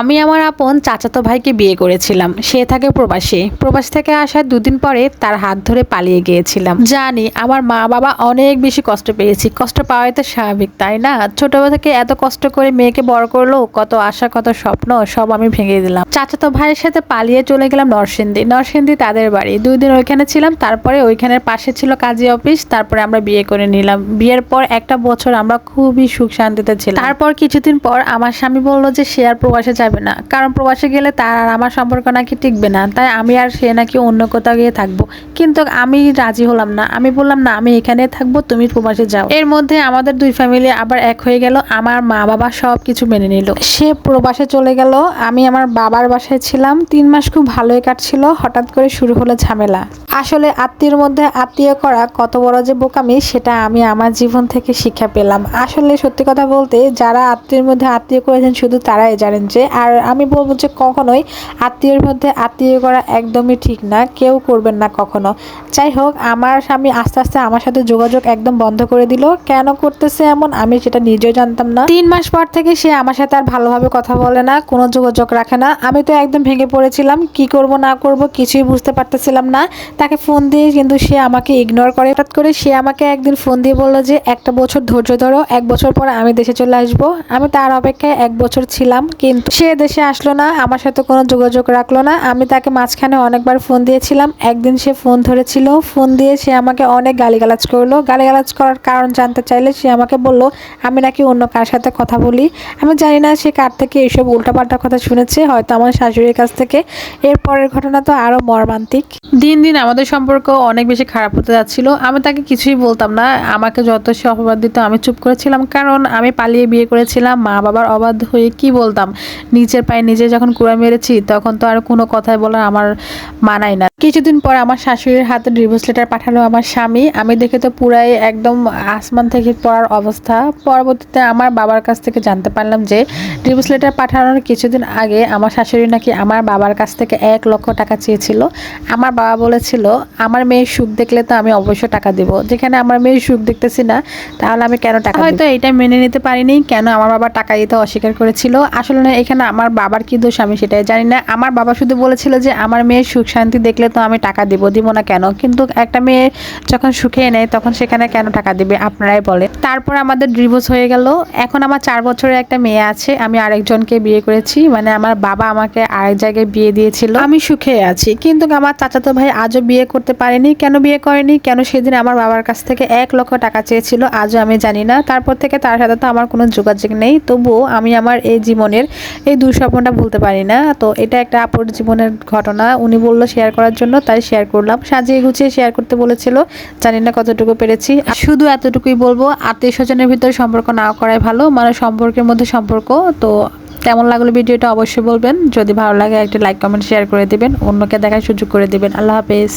আমি আমার আপন চাচাতো ভাইকে বিয়ে করেছিলাম। সে থাকে প্রবাসী। প্রবাস থেকে আসার দুদিন পরে তার হাত ধরে পালিয়ে গিয়েছিলাম। জানি, আমার মা বাবা অনেক বেশি কষ্ট পেয়েছি। কষ্ট পাওয়াই তো স্বাভাবিক, তাই না? ছোটবেলা থেকে এত কষ্ট করে মেয়েকে বড় করল, কত আশা, কত স্বপ্ন, সব আমি ভেঙে দিলাম। চাচাতো ভাইয়ের সাথে পালিয়ে চলে গেলাম নরসিংদী। নরসিংদী তাদের বাড়ি। দুই দিন ওইখানে ছিলাম, তারপরে ওইখানের পাশে ছিল কাজী অফিস, তারপরে আমরা বিয়ে করে নিলাম। বিয়ের পর একটা বছর আমরা খুবই সুখ শান্তিতে ছিলাম। তারপর কিছুদিন পর আমার স্বামী বলল যে সে আর প্রবাসে যাবে না। কারণ প্রবাসে গেলে তার আর আমার সম্পর্ক নাকি টিকবে না। তাই আমি আর সে নাকি অন্য কোথাও গিয়ে থাকব। কিন্তু আমি রাজি হলাম না। আমি বললাম, না, আমি এখানে থাকব, তুমি প্রবাসে যাও। এর মধ্যে আমাদের দুই ফ্যামিলি আবার এক হয়ে গেল। আমার মা বাবা সব কিছু মেনে নিল। সে প্রবাসে চলে গেল। আমি আমার বাবার বাসায় ছিলাম। তিন মাস খুব ভালোই কাটছিল। হঠাৎ করে শুরু হলো ঝামেলা। আসলে আত্মীয়র মধ্যে আত্মীয় করা কত বড় যে বোকামি, সেটা আমি আমার জীবন থেকে শিক্ষা পেলাম। আসলে সত্যি কথা বলতে যারা আত্মীয়ের মধ্যে আত্মীয় করেছেন, শুধু তারাই জানেন যে, আর আমি বলব যে কখনোই আত্মীয়র মধ্যে আত্মীয় করা একদমই ঠিক না, কেউ করবেন না কখনো। যাই হোক, আমার স্বামী আস্তে আস্তে আমার সাথে যোগাযোগ একদম বন্ধ করে দিল। কেন করতেছে এমন আমি সেটা নিজেও জানতাম না। তিন মাস পর থেকে সে আমার সাথে আর ভালোভাবে কথা বলে না, কোনো যোগাযোগ রাখে না। আমি তো একদম ভেঙে পড়েছিলাম, কি করব না করব কিছুই বুঝতে পারতেছিলাম না। তাকে ফোন দিয়ে কিন্তু সে আমাকে ইগনোর করে। হঠাৎ করে সে আমাকে একদিন ফোন দিয়ে বলল যে, একটা বছর ধৈর্য ধরো, এক বছর পর আমি দেশে চলে আসব। আমি তার অপেক্ষায় এক বছর ছিলাম, কিন্তু সে দেশে আসলো না, আমার সাথে কোনো যোগাযোগ রাখল না। আমি তাকে মাঝখানে অনেকবার ফোন দিয়েছিলাম, একদিন সে ফোন ধরেছিল। ফোন দিয়ে সে আমাকে অনেক গালিগালাজ করল। গালিগালাজ করার কারণ জানতে চাইলে সে আমাকে বলল, আমি নাকি অন্য কার সাথে কথা বলি? আমি জানি না সে কার থেকে এইসব উল্টাপাল্টা কথা শুনেছে, হয়তো আমার শাশুড়ির কাছ থেকে। এরপরের ঘটনা তো আরও মর্মান্তিক। দিন দিন আমাদের সম্পর্ক অনেক বেশি খারাপ হতে যাচ্ছিল। আমি তাকে কিছুই বলতাম না। আমাকে যত সে অপবাদ দিত, আমি চুপ করেছিলাম। কারণ আমি পালিয়ে বিয়ে করেছিলাম, মা বাবার অবাধ্য হয়ে কি বলতাম? নিজের পায়ে নিজে যখন কুড়া মেরেছি, তখন তো আর কোনো কথাই বলার আমার মানায় না। কিছুদিন পর আমার শাশুড়ির হাতে ডিভোর্স লেটার পাঠালো আমার স্বামী। আমি দেখে তো পুরাই একদম আসমান থেকে পড়ার অবস্থা। পরবর্তীতে আমার বাবার কাছ থেকে জানতে পারলাম যে ডিভোর্স লেটার পাঠানোর কিছুদিন আগে আমার শাশুড়ি নাকি আমার বাবার কাছ থেকে এক লক্ষ টাকা চেয়েছিল। আমার বাবা বলেছিল আমার মেয়ের সুখ দেখলে তো আমি অবশ্যই টাকা দেব। যেখানে আমার মেয়ের সুখ দেখতেছি না তাহলে আমি কেন টাকা হয়তো এটা মেনে নিতে পারিনি কেন আমার বাবা টাকা দিতে অস্বীকার করেছিল। আসলে না এখানে আমার বাবার কি দোষ আমি সেটাই জানি না। আমার বাবা শুধু বলেছিল যে আমার মেয়ের সুখ শান্তি দেখলে তো আমি টাকা দিব দিব না কেন? কিন্তু একটা মেয়ে যখন সুখে নেয় তখন সেখানে কেন টাকা দিবে আপনারাই বলে তারপর আমাদের ডিভোর্স হয়ে গেল। এখন আমার চার বছরের একটা মেয়ে আছে আমি আরেকজনকে বিয়ে করেছি। মানে আমার বাবা আমাকে আরেক জায়গায় বিয়ে দিয়েছিল। আমি সুখে আছি কিন্তু আমার চাচাতো ভাই আজও বিয়ে করতে পারেনি, কেন বিয়ে করেনি, কেন সেদিন আমার বাবার কাছ থেকে এক লক্ষ টাকা চেয়েছিল, আজও আমি জানি না। তারপর থেকে তার সাথে তো আমার কোনো যোগাযোগ নেই, তবুও আমি আমার এই জীবনের এই দুঃস্বপ্নটা ভুলতে পারি না। তো এটা একটা আপুর জীবনের ঘটনা, উনি বলল শেয়ার করার জন্য, তাই শেয়ার করলাম। সাজিয়ে গুছিয়ে শেয়ার করতে বলেছিল, জানি না কতটুকু পেরেছি। শুধু এতটুকুই বলব আত্মীয় স্বজনের ভিতরে সম্পর্ক না করাই ভালো মানে সম্পর্কের মধ্যে সম্পর্ক, তো কেমন লাগল ভিডিওটা অবশ্যই বলবেন। যদি ভালো লাগে, একটা লাইক কমেন্ট শেয়ার করে দিবেন। অন্যকে দেখার সুযোগ করে দিবেন। আল্লাহ হাফেজ।